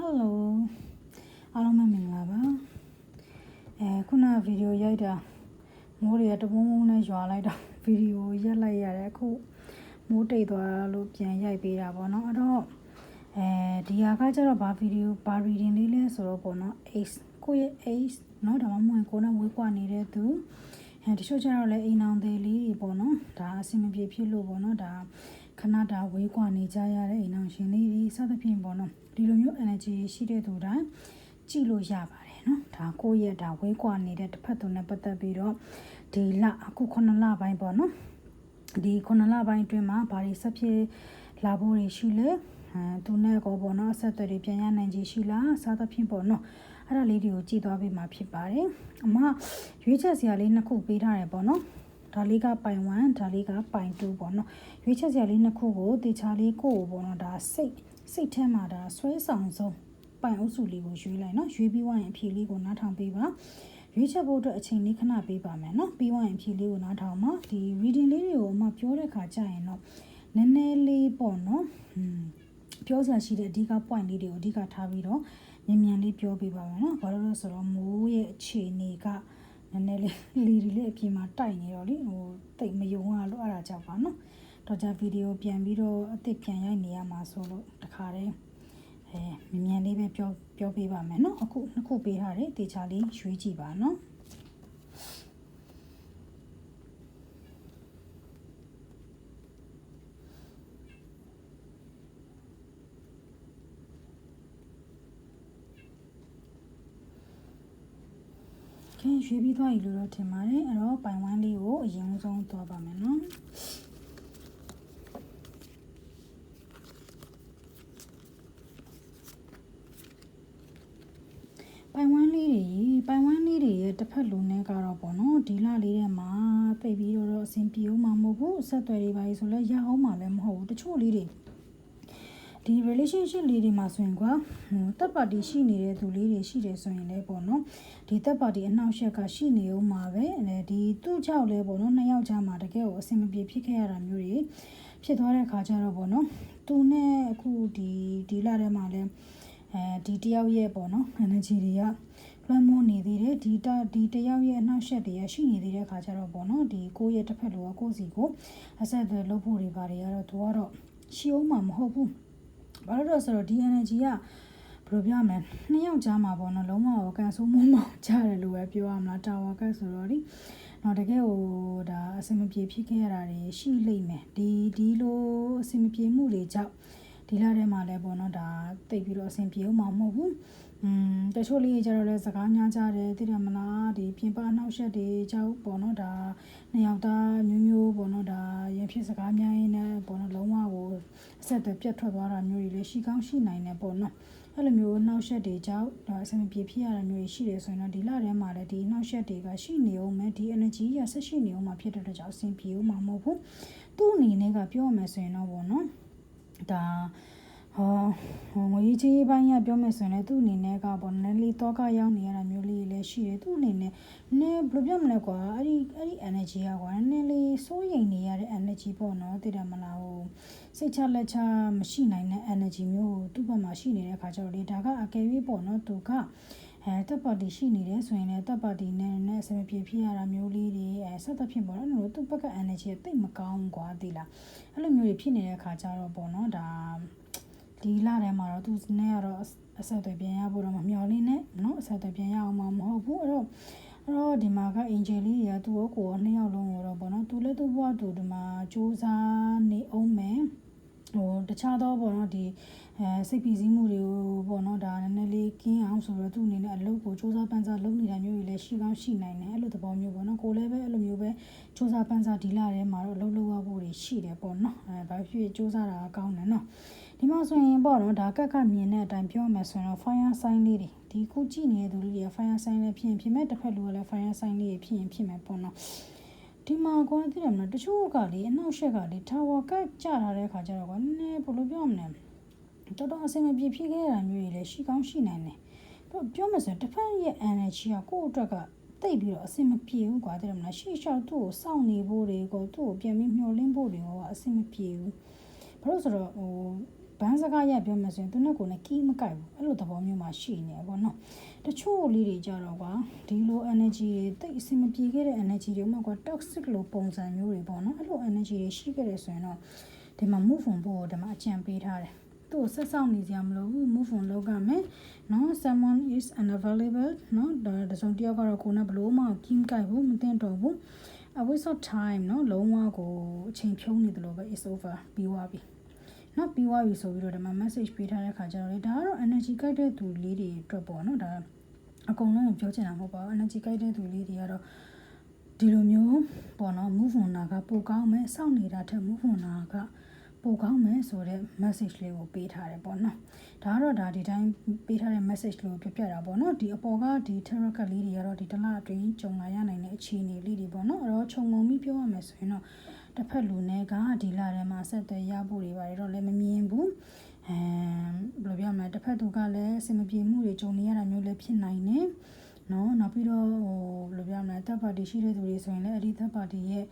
Hello အားလုံးပဲမင်္ဂလာပါအဲခုနဗီဒီယိုရိုက်တာမိုးတွေကတပုံးပုံးနဲ့ရွာလိုက်တော့ဗီဒီယိုရက်လိုက်ရတယ်အခုမိုးတိတ်သွားလို့ပြန်ရိုက်ပေးတာပေါ့နော်အဲ့တော့အဲဒီဟာကကျတော့ဘာဗီဒီယိုဘာ reading လေးလဲဆိုတော့ပေါ့နော် ace ကိုယ့်ရဲ့ ace เนาะဒါမှမဟုတ်ကိုယ်နဲ့ဝေးကွာနေတဲ့သူအဲတချို့ကျတော့လည်းအိမ်အောင်သေးလေးတွေပေါ့နော်ဒါအဆင်မပြေဖြစ်လို့ပေါ့နော်ဒါ ခဏတာဝေးကွာနေကြရတဲ့အိမ်အောင်ရှင်လေးတွေစသဖြင့်ပေါ့နော်ဒီလိုမျိုး energy ရှိတဲ့သူတိုင်းကြည့်လို့ရပါတယ်နော်ဒါကိုယ့်ရဲ့ဒါဝေးကွာနေတဲ့တစ်ဖက်သူနဲ့ပတ်သက်ပြီးတော့ဒီလအခု9လပိုင်းပေါ့နော်ဒီ9လပိုင်းအတွင်းမှာဘာတွေဆက်ဖြစ်လာဖို့တွေရှိလဲအဲသူနဲ့ကောပေါ့နော်အဆက်အသွယ်တွေပြန်ရနိုင်ကြီးရှိလားစသဖြင့်ပေါ့နော်အဲ့ဒါလေးတွေကိုကြည့်သွားပေးမှာဖြစ်ပါတယ်အမရွေးချက်စရာလေးနှစ်ခုပေးထားတယ်ပေါ့နော် ဒါလေးကပိုင်1ဒါလေးကပိုင်2ပေါ့နော်ရွေးချက်စရာလေးနှစ်ခုကိုတေချာလေးကိုကိုပေါ့နော်ဒါစိတ်စိတ်ထဲမှာဒါဆွဲဆောင်ဆုံးပိုင်အုပ်စုလေးကိုရွေးလိုက်နော်ရွေးပြီးွားရင်အဖြေလေးကိုနားထောင်ပေးပါရွေးချက်ဖို့အတွက်အချိန်လေးခဏပေးပါမယ်နော်ပြီးွားရင်အဖြေလေးကိုနားထောင်မှာဒီ reading လေးတွေကိုအမပြောတဲ့ခါကြာရင်တော့နည်းနည်းလေးပေါ့နော်ဟွန်းပြောစရာရှိတဲ့အဓိက point လေးတွေကိုအဓိကထားပြီးတော့မြန်မြန်လေးပြောပြပါမယ်နော်ဘာလို့လဲဆိုတော့မိုးရဲ့အခြေအနေက နည်းနည်းလေးလီဒီလေးအပြင်မှာတိုက်နေတော့လေဟိုတိတ်မယုံရလို့အဲ့ဒါကြောင့်ပါနော်တော့ကြဗီဒီယိုပြန်ပြီးတော့အစ်စ်ပြန်ရိုက်နေရမှာဆိုလို့တခါတည်းအဲမြန်မြန်လေးပဲပြောပြောပေးပါမယ်နော်အခုနှစ်ခုပေးထားတယ်တေချာလေးရွေးကြည့်ပါနော် ခင်ရွေးပြီးသွားပြီလို့တော့ထင်ပါတယ်အဲ့တော့ပိုင်ဝမ်းလေးကိုအရင်ဆုံးသွားပါမယ်နော်ပိုင်ဝမ်းလေးတွေပိုင်ဝမ်းလေးတွေရဲ့တစ်ဖက်လူနဲ့ကတော့ပေါ့နော်ဒီလလေးထဲမှာပြိပြီးတော့အဆင်ပြေအောင်မှာမဟုတ်ဘူးအဆက်အသွယ်တွေပါဆိုလဲရအောင်မှာလည်းမဟုတ်ဘူးတချို့လေးတွေ ဒီ relationship လေးတွေမှာဆိုရင်ကွာဟိုတက်ပါတီရှိနေတဲ့သူလေးတွေရှိတယ်ဆိုရင်လည်းပေါ့နော်ဒီတက်ပါတီအနှောက်အယှက်ကရှိနေဦးမှာပဲအဲဒီသူ့ကြောင့်လည်းပေါ့နော်နှစ်ယောက်ကြားမှာတကယ်ကိုအဆင်မပြေဖြစ်ခဲ့ရတာမျိုးတွေဖြစ်သွားတဲ့ခါကျတော့ပေါ့နော်သူနဲ့အခုဒီဒီလထဲမှာလည်းအဲဒီတယောက်ရဲ့ပေါ့နော် energy တွေကလွှမ်းမိုးနေသေးတယ်ဒီတဒီတယောက်ရဲ့အနှောက်အယှက်တွေရရှိနေသေးတဲ့ခါကျတော့ပေါ့နော်ဒီကိုယ့်ရဲ့တစ်ဖက်လိုကကိုယ့်စီကိုအဆက်အသွယ်လုပ်ဖို့တွေပါတွေကတော့သူကတော့ရှိအောင်မှာမဟုတ်ဘူး ဘာလို့လဲဆိုတော့ဒီ energy ကဘယ်လိုပြောမလဲနှစ်ယောက်ကြားမှာပေါ့နော်လုံးဝကန်ဆိုးမုံမောင်ကြတယ်လို့ပဲပြောရမလားတာဝါကတ်ဆိုတော့ဒီတော့တကယ်ဟိုဒါအဆင်မပြေဖြစ်ခဲ့ရတာတွေရှိလိမ့်မယ်ဒီဒီလိုအဆင်မပြေမှုတွေကြောင့်ဒီလထဲမှာလည်းပေါ့နော်ဒါတိတ်ပြီးတော့အဆင်ပြေအောင်မဟုတ်ဘူး อืมတချို့လေးကြတော့လဲစကားများကြတယ်သိတယ်မလားဒီပြင်ပအနှောက်ရှက်တွေကြောက်ပေါ့နော်ဒါနှစ်ယောက်သားမျိုးမျိုးပေါ့နော်ဒါရင်ဖြစ်စကားများရင်းနဲ့ပေါ့နော်လုံးဝကိုအဆက်အသွယ်ပြတ်ထွက်သွားတာမျိုးတွေလည်းရှိကောင်းရှိနိုင်တယ်ပေါ့နော်အဲ့လိုမျိုးနှောက်ရှက်တွေကြောင့်ဒါအဆင်ပြေဖြစ်ရတာမျိုးတွေရှိတယ်ဆိုရင်တော့ဒီလထဲမှာလည်းဒီနှောက်ရှက်တွေကရှိနေအောင်မယ်ဒီ energy ရဆက်ရှိနေအောင်မှာဖြစ်တဲ့အတွက်ကြောင့်အဆင်ပြေအောင်မှာမဟုတ်ဘူးသူ့အနေနဲ့ကပြောရမယ်ဆိုရင်တော့ပေါ့နော်ဒါ ဟောဟိုငွေကြီးပိုင်းကပြောမယ်ဆိုရင်လည်းသူ့အနေနဲ့ကပေါ့နည်းလေးတော့ကရောက်နေရတာမျိုးလေးလည်းရှိတယ်သူ့အနေနဲ့နည်းဘယ်လိုပြောမလဲကွာအဲ့ဒီအဲ့ဒီ energy ကကွာနည်းလေးစိုးရိမ်နေရတဲ့ energy ပေါ့နော်သိတယ်မလားဟိုစိတ်ချလက်ချမရှိနိုင်တဲ့ energy မျိုးကိုသူ့ဘက်မှာရှိနေတဲ့ခါကျတော့လေဒါကအကယ်၍ပေါ့နော်သူကအဲတပ်ပါတီရှိနေတယ်ဆိုရင်လည်းတပ်ပါတီနဲ့နဲ့အစမပြေဖြစ်ရတာမျိုးလေးတွေအဲဆက်သက်ဖြစ်ပေါ့နော်အဲ့လိုသူ့ဘက်က energy ကတိတ်မကောင်းကွာသိလားအဲ့လိုမျိုးတွေဖြစ်နေတဲ့ခါကျတော့ပေါ့နော်ဒါ ဒီလထဲမှာတော့သူနဲ့ကတော့အဆက်အသွယ်ပြန်ရဖို့တော့မမျှော်လင့်နဲ့နော်အဆက်အသွယ်ပြန်ရအောင်မဟုတ်ဘူးအဲ့တော့အဲ့တော့ဒီမှာကအင်ဂျယ်လီတွေကသူ့ကိုကိုနှစ်ယောက်လုံးကိုတော့ဗောနော်သူလည်းသူ့ဘဝသူဒီမှာစူးစမ်းနေအောင်မယ်ဟိုတခြားသောပေါ့နော်ဒီအဲစိတ်ပီစည်းမှုတွေကိုပေါ့နော်ဒါနည်းနည်းလေးကင်းအောင်ဆိုတော့သူ့အနေနဲ့အလုပ်ကိုစ조사ပန်းစားလုပ်နေတာမျိုးတွေလည်းရှိကောင်းရှိနိုင်တယ်အဲ့လိုသဘောမျိုးပေါ့နော်ကိုလည်းပဲအဲ့လိုမျိုးပဲ조사ပန်းစားဒီလာထဲမှာတော့လှုပ်လှုပ်ရဖို့တွေရှိတယ်ပေါ့နော်အဲဘာဖြစ်ဖြစ်조사တာကောင်းတယ်နော် ဒီမှာဆိုရင်ပေါ့နော်ဒါကက်ကမြင်တဲ့အတိုင်းပြောမယ်ဆိုရင်တော့ fire sign လေးတွေဒီခုကြည့်နေတဲ့သူလေးတွေက fire sign လေးဖြစ်ရင်ဖြစ်မဲ့တစ်ဖက်လူကလည်း fire sign လေးဖြစ်ရင်ဖြစ်မယ်ပေါ့နော်ဒီမှာကွာသိတယ်မလားတချို့ကလေအနောက်ရှက်ကလေ tower ကကြထားတဲ့ခါကျတော့ကွာနည်းနည်းဘယ်လိုပြောမလဲတော်တော်အဆင်မပြေဖြစ်ခဲ့တာမျိုးတွေလည်းရှိကောင်းရှိနိုင်တယ်တော့ပြောမယ်ဆိုရင်တစ်ဖက်ရဲ့ energy ကကိုယ့်အတွက်ကတိတ်ပြီးတော့အဆင်မပြေဘူးကွာတဲ့မလားရှေ့လျှောက်သူ့ကိုစောင့်နေဖို့တွေကိုသူ့ကိုပြန်ပြီးမျှော်လင့်ဖို့တွေကအဆင်မပြေဘူးဘာလို့ဆိုတော့ဟိုတ ဘန်းစကားရပြောမယ်ဆိုရင်သူနဲ့ကိုယ်နဲ့ကီးမကိုက်ဘူးအဲ့လိုသဘောမျိုးမှာရှိနေတယ်ပေါ့နော်တချို့လေးတွေကြတော့ကွာဒီလို energy တွေတိတ်အဆင်မပြေခဲ့တဲ့ energy တွေမှကွာ toxic လိုပုံစံမျိုးတွေပေါ့နော်အဲ့လို energy တွေရှိခဲ့တယ်ဆိုရင်တော့ဒီမှာ move on ဖို့ဒီမှာအကြံပေးထားတယ်သူ့ကိုဆက်ဆောင်နေကြမလို့ move on လုပ်ရမယ်နော် someone is unavailable နော်ဒါတစုံတစ်ယောက်ကတော့ကိုယ်နဲ့ဘလို့မှကင်းကြိုက်ဘူးမသိတော့ဘူး a waste of time နော်လုံးဝကိုအချိန်ဖြုံးနေတယ်လို့ပဲ is over ပြီးသွားပြီ နော်ပြီးသွားပြီဆိုပြီးတော့ဒီမှာ message ပေးထားတဲ့ခါကျတော့လေဒါကတော့ energy ကြိုက်တဲ့သူလေးတွေအတွက်ပေါ့နော်ဒါအကုန်လုံးကိုပြောချင်တာမဟုတ်ပါဘူး energy ကြိုက်တဲ့သူလေးတွေကတော့ဒီလိုမျိုးပေါ့နော် move on နာကပိုကောင်းမယ်စောင့်နေတာထက် move on နာကပိုကောင်းမယ်ဆိုတဲ့ message လေးကိုပေးထားတယ်ပေါ့နော်ဒါကတော့ဒါဒီတိုင်းပေးထားတဲ့ message လေးကိုပြပြတာပေါ့နော်ဒီအပေါ်ကဒီ tarot card လေးတွေကတော့ဒီတစ်လအတွင်းကြုံလာရနိုင်တဲ့အခြေအနေလေးတွေပေါ့နော်အဲ့တော့ခြုံငုံပြီးပြောရမယ်ဆိုရင်တော့ တစ်ဖက်လူနဲ့ကဒီလထဲမှာဆက်သွယ်ရဖို့တွေပါတယ်တော့လည်းမမြင်ဘူးအဲဘယ်လိုပြောမလဲတစ်ဖက်သူကလည်းအဆင်မပြေမှုတွေကြုံနေရတာမျိုးလည်းဖြစ်နိုင်တယ်နော်နောက်ပြီးတော့ဟိုဘယ်လိုပြောမလဲတပ်ပါတီရှိတဲ့သူတွေဆိုရင်လည်းအဲ့ဒီတပ်ပါတီရဲ့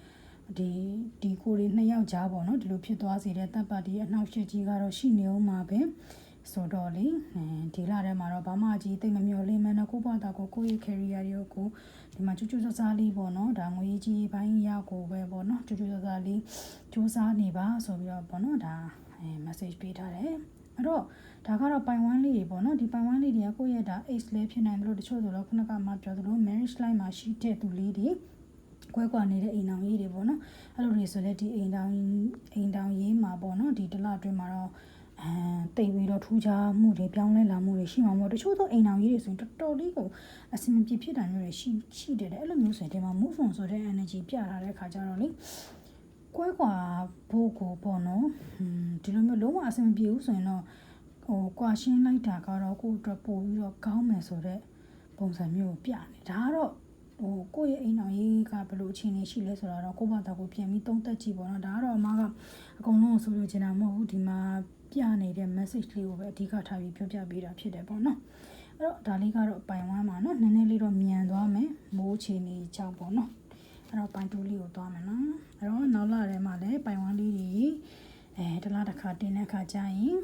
ဒီဒီကိုတွေနှစ်ယောက်ကြားပေါ့နော်ဒီလိုဖြစ်သွားစေတဲ့တပ်ပါတီရဲ့အနှောက်အယှက်ကြီးကတော့ရှိနေအောင်မှာပဲဆိုတော့လေဒီလာထဲမှာတော့ဘာမှကြီးတိတ်မမျောလင်းမနဲ့ကိုပေါ့တာကိုကိုယ့်ရဲ့ career တွေကို ဒီမှာချူချူဆဆလေးပေါ့နော်ဒါငွေကြီးပိုင်းရကိုပဲပေါ့နော်ချူချူဆဆလေးစူးစမ်းနေပါဆိုပြီးတော့ပေါ့နော်ဒါအဲ message ပေးထားတယ်အဲ့တော့ဒါကတော့ပိုင်ဝမ်းလေးတွေပေါ့နော်ဒီပိုင်ဝမ်းလေးတွေကကိုယ့်ရဲ့ဒါ ace လေးဖြစ်နိုင်တယ်လို့တချို့ဆိုတော့ခုနကမှပြောသလို marriage line မှာရှိတဲ့သူလေးတွေကွဲကွာနေတဲ့အိမ်တော်ကြီးတွေပေါ့နော်အဲ့လိုတွေဆိုလဲဒီအိမ်တော်အိမ်တော်ရေးမှာပေါ့နော်ဒီတစ်လအတွင်းမှာတော့ အဲတိတ်ပြီးတော့ထူးခြားမှုတွေပြောင်းလဲလာမှုတွေရှိမှာမို့တချို့သောအိမ်တော်ကြီးတွေဆိုရင်တော်တော်လေးကိုအဆင်မပြေဖြစ်တာမျိုးတွေရှိရှိတယ်အဲ့လိုမျိုးဆိုရင်ဒီမှာ move on ဆိုတဲ့ energy ပြထားတဲ့ခါကျတော့လေကွဲကွာဖို့ကိုပေါ့နော်ဒီလိုမျိုးလုံးဝအဆင်မပြေဘူးဆိုရင်တော့ဟိုကွာရှင်းလိုက်တာကတော့ကိုယ့်အတွက်ပို့ပြီးတော့ကောင်းမယ်ဆိုတဲ့ပုံစံမျိုးကိုပြနေဒါကတော့ဟိုကိုယ့်ရဲ့အိမ်တော်ရေးကဘယ်လိုအခြေအနေရှိလဲဆိုတာတော့ကိုယ့်ဘာသာကိုပြန်ပြီးသုံးသပ်ကြည့်ပေါ့နော်ဒါကတော့အမကအကုန်လုံးဆိုလို့ချင်တာမဟုတ်ဘူးဒီမှာ ပြနေတဲ့ message လေးကိုပဲအဓိကထားပြီးပြောပြပေးတာဖြစ်တယ်ပေါ့နော်အဲ့တော့ဒါလေးကတော့ပိုင်ဝမ်းပါနော်နည်းနည်းလေးတော့မြန်သွားမယ်မိုးချီနေကြောက်ပေါ့နော်အဲ့တော့ပိုင်တူလေးကိုသွားမယ်နော်အဲ့တော့နောက်လာထဲမှာလည်းပိုင်ဝမ်းလေးကြီးအဲတလားတစ်ခါတင်တဲ့အခါကျရင်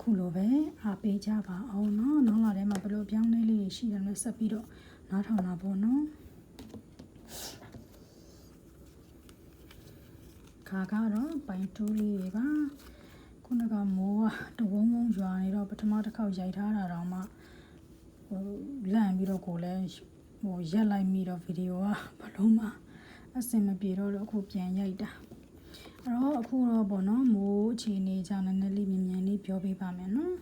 ခုလိုပဲအားပေးကြပါအောင်နော်နောက်လာထဲမှာဘယ်လိုပြောင်းလဲလေးရှိတယ်လဲဆက်ပြီးတော့နားထောင်တာပေါ့နော်ခါကတော့ပိုင်တူးလေးပါ ခုနကမိုးကတဝုံဝုံရွာနေတော့ပထမတစ်ခေါက်ရိုက်ထားတာတော့မှဟိုလန့်ပြီးတော့ကိုလည်းဟိုရက်လိုက်မိတော့ဗီဒီယိုကဘလုံးမှအဆင်မပြေတော့အခုပြန်ရိုက်တာအဲ့တော့အခုတော့ပေါ့နော်မိုးအခြေအနေကြောင့်နည်းနည်းလေးမြန်မြန်လေးပြောပြပါမယ်နော်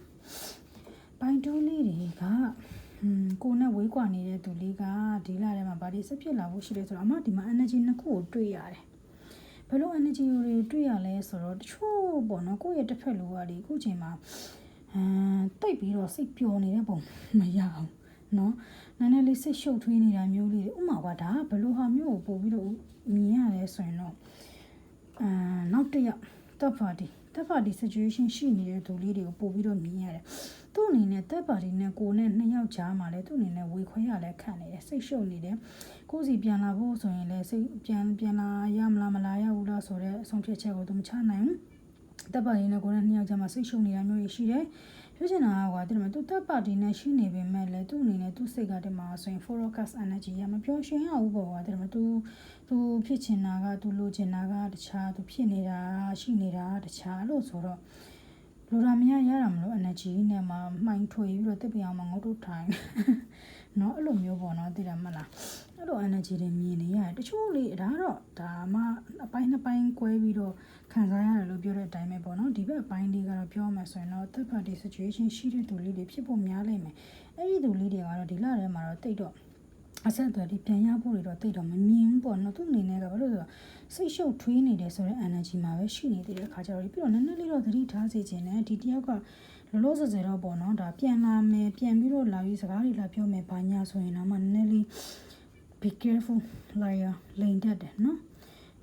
ပိုင်တူးလေးတွေကဟွန်းကိုနဲ့ဝေးကွာနေတဲ့သူလေးကဒီလာထဲမှာဗာဒီဆက်ဖြစ်လာဖို့ရှိတယ်ဆိုတော့အမဒီမှာ energy နှစ်ခုကိုတွေ့ရတယ် ဘယ်လို energy တွေတွေ့ရလဲဆိုတော့တချို့ပေါ့နော်ကိုယ့်ရဲ့တစ်ဖက်လိုကလေအခုချိန်မှာအမ်တိတ်ပြီးတော့စိတ်ပျော်နေတဲ့ပုံမရအောင်နော်နည်းနည်းလေးစိတ်ရှုပ်ထွေးနေတာမျိုးလေးဥမာကဒါဘယ်လိုဟာမျိုးကိုပို့ပြီးတော့မြင်ရလဲဆိုရင်တော့အမ်နောက်တစ်ယောက် third party third party situation ရှိနေတဲ့သူလေးတွေကိုပို့ပြီးတော့မြင်ရတယ် သူ့အနေနဲ့ third party နဲ့ကိုနဲ့နှစ်ယောက်ကြားမှာလဲသူ့အနေနဲ့ဝေခွဲရလဲခံနေတယ်စိတ်ရှုပ်နေတယ်ကိုစီပြန်လာဖို့ဆိုရင်လဲစိတ်ပြန်ပြန်လာရမလားမလာရဘူးလားဆိုတော့အဆုံးဖြတ်ချက်ကိုသူမချနိုင်ဘူးတပ်ပါရင်လည်းကိုယ်နဲ့နှစ်ယောက်ကြားမှာစိတ်ရှုံနေတာမျိုးရှိတယ်။ပြောချင်တာကကွာဒီမှာသူတပ်ပါတီနဲ့ရှိနေပေမဲ့လည်းသူ့အနေနဲ့သူ့စိတ်ကတည်းမှာဆိုရင် forecast energy ရမပြောရှင်ရဘူးပေါ့ကွာဒီမှာသူသူဖြစ်ချင်တာကသူလိုချင်တာကတခြားသူဖြစ်နေတာရှိနေတာတခြားလို့ဆိုတော့ လိုရာမရရတာမလို့ energy နဲ့မှမှိုင်းထွေပြီးတော့တက်ပြအောင်မငုတ်တို့ထိုင်เนาะအဲ့လိုမျိုးပေါ့နော်သိတယ်မလားအဲ့လို energy တွေမြင်နေရတယ်တချို့လေဒါတော့ဒါမှအပိုင်းနှစ်ပိုင်း꿰ပြီးတော့ခံစားရတယ်လို့ပြောတဲ့အတိုင်းပဲပေါ့နော်ဒီဘက်အပိုင်းလေးကတော့ပြောမှဆိုရင်တော့ third party situation ရှိတဲ့သူလေးတွေဖြစ်ဖို့များလိမ့်မယ်အဲ့ဒီသူလေးတွေကတော့ဒီလထဲမှာတော့တိတ်တော့ အဆက်အသွယ်ဒီပြန်ရဖို့တွေတော့တိတ်တော့မမြင်ဘူးပေါ့နော်သူအနေနဲ့ကဘာလို့လဲဆိုတော့စိတ်ရှုပ်ထွေးနေတယ်ဆိုတဲ့ energy မှာပဲရှိနေသေးတဲ့အခါကျတော့ပြီးတော့နည်းနည်းလေးတော့သတိထားစေချင်တယ်ဒီတယောက်ကလောလောဆယ်ဆယ်တော့ပေါ့နော်ဒါပြန်လာမယ်ပြန်ပြီးတော့လာပြီးစကားတွေလာပြောမယ်ဘာညာဆိုရင်တော့မှနည်းနည်းလေး be careful လာရလိန်တတ်တယ်နော်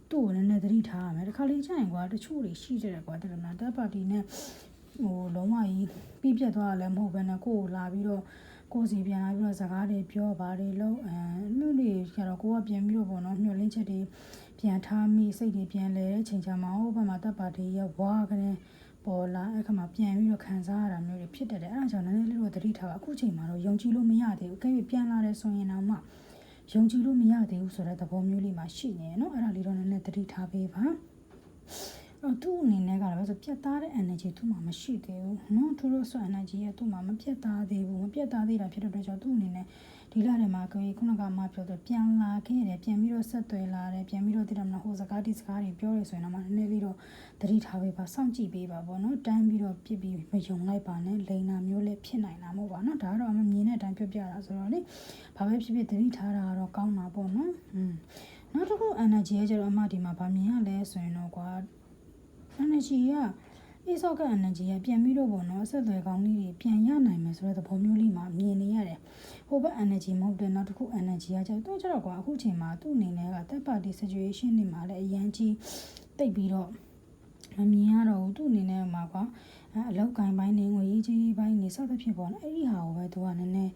သူ့ကိုလည်းနည်းသတိထားရမယ်တခါလေးကြာရင်ကွာတချို့တွေရှိကြတယ်ကွာတဲ့မလားတပ်ပါတီနဲ့ဟိုလုံးဝကြီးပြပြတ်သွားတာလည်းမဟုတ်ဘဲနဲ့ကိုယ်ကိုလာပြီးတော့ ကိုယ်စီပြန်လာပြီးတော့စကားတွေပြောပါတယ်လို့အဲလူတွေကျတော့ကိုကပြန်ပြီးတော့ပေါ့နော်မျှော်လင့်ချက်တွေပြန်ထားမိစိတ်တွေပြန်လဲတဲ့ချိန်ချမှာဟိုဘက်မှာတပ်ပါတီရဲ့ဝါကနေပပေါ်လာအဲ့ခါမှာပြန်ပြီးတော့ခံစားရတာမျိုးတွေဖြစ်တတ်တယ်အဲ့ဒါကြောင့်နည်းနည်းလေးတော့သတိထားပါအခုချိန်မှာတော့ယုံကြည်လို့မရသေးဘူးအကယ်၍ပြန်လာတယ်ဆိုရင်တော့မှယုံကြည်လို့မရသေးဘူးဆိုတဲ့သဘောမျိုးလေးမှာရှိနေရနော်အဲ့ဒါလေးတော့နည်းနည်းသတိထားပေးပါ တော့သူ့အနေနဲ့ကလည်းဆိုပြတ်သားတဲ့ energy သူ့မှာမရှိသေးဘူးနော်သူတို့ဆို energy ရဲ့သူ့မှာမပြတ်သားသေးဘူးမပြတ်သားသေးတာဖြစ်တဲ့အတွက်ကြောင့်သူ့အနေနဲ့ဒီလထဲမှာကိုယ်ခုနကမှပြောဆိုပြန်လာခဲ့တယ်ပြန်ပြီးတော့ဆက်သွယ်လာတယ်ပြန်ပြီးတော့တည်တယ်မလားဟိုစကားဒီစကားတွေပြောရဆိုရင်တော့မှနည်းနည်းလေးတော့သတိထားပေးပါစောင့်ကြည့်ပေးပါပေါ့နော်တန်းပြီးတော့ပြစ်ပြီးမယုံလိုက်ပါနဲ့လိန်နာမျိုးလည်းဖြစ်နိုင်တာမဟုတ်ပါနော်ဒါကတော့အမမြင်တဲ့အတိုင်းပြောပြတာဆိုတော့လေဘာပဲဖြစ်ဖြစ်သတိထားတာကတော့ကောင်းတာပေါ့နော်อืมနောက်တစ်ခု energy ရဲ့ကျတော့အမဒီမှာဗာမြင်ရလဲဆိုရင်တော့ကွာ energy က ASOC က energy ကပြန်ပြီးတော့ပေါ့နော်အဆက်အသွယ်ကောင်းလေးတွေပြန်ရနိုင်မယ်ဆိုတဲ့သဘောမျိုးလေးမှာမြင်နေရတယ်ဟိုဘက် energy မဟုတ်တဲ့နောက်တစ်ခု energy ကကျတော့ကျတော့ကွာအခုချိန်မှာသူ့အနေနဲ့က third party situation တွေမှာလည်းအရန်ကြီးတိတ်ပြီးတော့မမြင်ရတော့ဘူးသူ့အနေနဲ့မှာကွာအလောက်ကင်ပိုင်းနေငွေရေးကြီးပိုင်းနေစသဖြင့်ပေါ့နော်အဲ့ဒီဟာကိုပဲသူကနည်းနည်း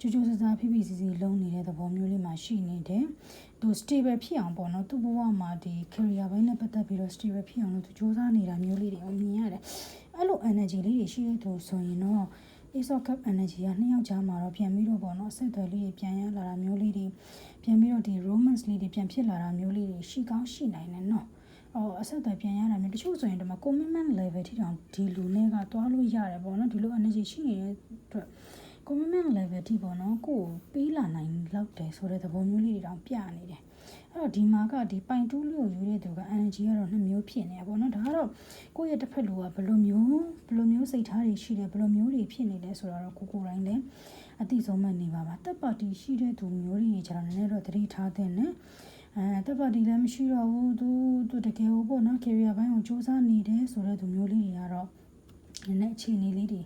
ကြိုးကြိုးစားစားဖိဖိစီစီလုံးနေတဲ့သဘောမျိုးလေးမှာရှိနေတယ်။ သူ stable ဖြစ်အောင်ပေါ့နော်။သူ့ဘဝမှာဒီ career ဘိုင်းနဲ့ပတ်သက်ပြီးတော့ stable ဖြစ်အောင်လို့သူစူးစမ်းနေတာမျိုးလေးတွေကိုမြင်ရတယ်။အဲ့လို energy လေးတွေရှိတဲ့သူဆိုရင်တော့ Ace of Cup energy ကနှစ်ယောက်ကြားမှာတော့ပြန်ပြီးတော့ပေါ့နော်ဆက်သွယ်လေးတွေပြန်ရလာတာမျိုးလေးတွေပြန်ပြီးတော့ဒီ romance လေးတွေပြန်ဖြစ်လာတာမျိုးလေးတွေရှိကောင်းရှိနိုင်တယ်နော်။အော်အဆက်အသွယ်ပြန်ရတာမျိုးတချို့ဆိုရင်ဒီမှာ commitment level ထိတောင်ဒီလူနဲ့ကတွားလို့ရတယ်ပေါ့နော်ဒီလို energy ရှိနေတဲ့အတွက် commitment level ထိပေါ့နော်ကိုယ်ပေးလာနိုင်လောက်တယ်ဆိုတဲ့သဘောမျိုးလေးတွေတောင်ပြနေတယ်အဲ့တော့ဒီမှာကဒီပိုင်တူးလေးကိုယူတဲ့သူက energy ကတော့နှစ်မျိုးဖြစ်နေတာပေါ့နော်ဒါကတော့ကိုယ့်ရဲ့တစ်ဖက်လူကဘယ်လိုမျိုးဘယ်လိုမျိုးစိတ်ထားတွေရှိတယ်ဘယ်လိုမျိုးတွေဖြစ်နေလဲဆိုတော့ကိုကိုယ်တိုင်းလည်းအတိဆုံးမှနေပါပါတက်ပါတီရှိတဲ့သူမျိုးတွေကျတော့နည်းနည်းတော့သတိထားတဲ့နဲ့အဲတက်ပါတီလည်းမရှိတော့ဘူးသူသူတကယ်ဟုတ်ပေါ့နော် career ဘိုင်းကိုစူးစမ်းနေတယ်ဆိုတဲ့သူမျိုးလေးတွေကတော့နည်းနည်းအခြေအနေလေးတွေ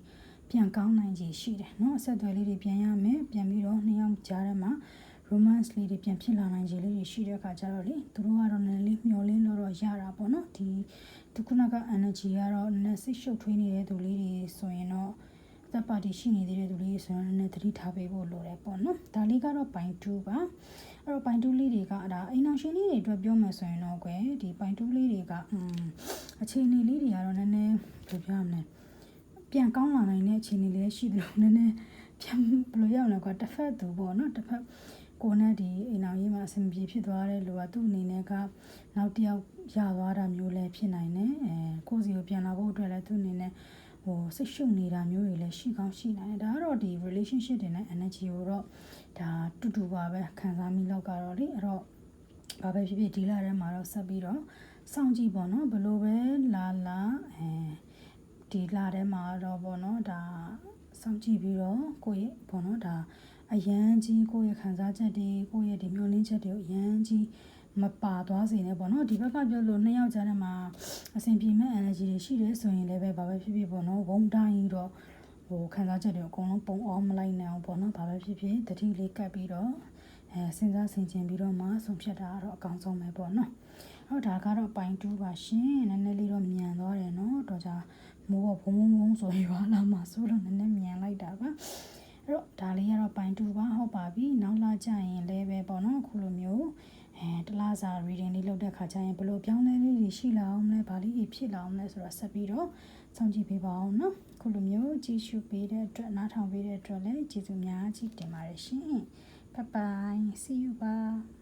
ပြန်ကောင်းနိုင်ခြေရှိတယ်เนาะအဆက်အသွယ်လေးတွေပြန်ရမယ်ပြန်ပြီးတော့နှစ်ယောက်ကြားထဲမှာ romance လေးတွေပြန်ဖြစ်လာနိုင်ခြေလေးတွေရှိတဲ့အခါကျတော့လေသူတို့ကတော့နည်းနည်းလေးမျောလင်းလို့တော့ရတာပေါ့နော်ဒီသူခုနက energy ကတော့နည်းနည်းစိတ်ရှုပ်ထွေးနေတဲ့သူလေးတွေဆိုရင်တော့သက်ပါတီရှိနေသေးတဲ့သူလေးဆိုတော့နည်းနည်းသတိထားပေးဖို့လိုတယ်ပေါ့နော်ဒါလေးကတော့ပိုင်း2ပါအဲ့တော့ပိုင်း2လေးတွေကဒါအိမ်အောင်ရှင်လေးတွေအတွက်ပြောမယ်ဆိုရင်တော့ကွယ်ဒီပိုင်း2လေးတွေကอืมအခြေအနေလေးတွေကတော့နည်းနည်းဘယ်လိုပြောရမလဲ ပြန်ကောင်းလာနိုင်တဲ့အခြေအနေလေးရှိတယ်လို့နည်းနည်းပြန်ဘယ်လိုရောက်လဲကွာတစ်ဖက်သူပေါ့နော်တစ်ဖက်ကိုနဲ့ဒီအိမ်အောင်ရေးမှာအဆင်ပြေဖြစ်သွားတဲ့လူကသူ့အနေနဲ့ကနောက်တစ်ယောက်ရသွားတာမျိုးလည်းဖြစ်နိုင်တယ်အဲကိုစီကိုပြန်လာဖို့အတွက်လည်းသူ့အနေနဲ့ဟိုစိတ်ရှုပ်နေတာမျိုးတွေလည်းရှိကောင်းရှိနိုင်တယ်ဒါကတော့ဒီ relationship တွေနဲ့ energy ကိုတော့ဒါတူတူပါပဲခံစားမိလောက်ကတော့လေအဲ့တော့ဘာပဲဖြစ်ဖြစ်ဒီလထဲမှာတော့ဆက်ပြီးတော့စောင့်ကြည့်ပေါ့နော်ဘလို့ပဲလာလာအဲ ဒီလထဲမှာတော့ပေါ့နော်ဒါစောင့်ကြည့်ပြီးတော့ကိုယ့်ရဲ့ပေါ့နော်ဒါအရန်ကြီးကိုယ့်ရဲ့ခံစားချက်တွေကိုယ့်ရဲ့ဒီမျောလင်းချက်တွေကိုအရန်ကြီးမပါသွားစေနဲ့ပေါ့နော်ဒီဘက်ကပြောလို့နှစ်ယောက်ကြားထဲမှာအဆင်ပြေမဲ့ energy တွေရှိတယ်ဆိုရင်လည်းပဲဘာပဲဖြစ်ဖြစ်ပေါ့နော်ဝုံတိုင်းတော့ဟိုခံစားချက်တွေအကုန်လုံးပုံအောင်မလိုက်နိုင်အောင်ပေါ့နော်ဘာပဲဖြစ်ဖြစ်တတိလေးကပ်ပြီးတော့အဲစဉ်းစားဆင်ခြင်ပြီးတော့မှဆုံးဖြတ်တာကတော့အကောင်းဆုံးပဲပေါ့နော်ဟုတ်ဒါကတော့ပိုင်း2ပါရှင်နည်းနည်းလေးတော့မြန်သွားတယ်နော်တော့ じゃမိုးဘုံဘုံဘုံဆိုရွာလာမှဆိုလို့နည်းနည်းမြန်လိုက်တာပါအဲ့တော့ဒါလေးကတော့ပိုင်း2ပါဟုတ်ပါပြီနောက်လာကြရင်လည်းပဲပေါ့နော်အခုလိုမျိုးအဲတလားစာ reading လေးလုပ်တဲ့ခါကျရင်ဘလို့ပြောင်းလဲလေးတွေရှိလာအောင်လဲဘာလေးတွေဖြစ်လာအောင်လဲဆိုတော့ဆက်ပြီးတော့စောင့်ကြည့်ပေးပါအောင်နော်ခုလိုမျိုးကြည့်ရှုပေးတဲ့အတွက်နားထောင်ပေးတဲ့အတွက်လည်းကျေးဇူးများကြီးတင်ပါတယ်ရှင် bye bye see you bye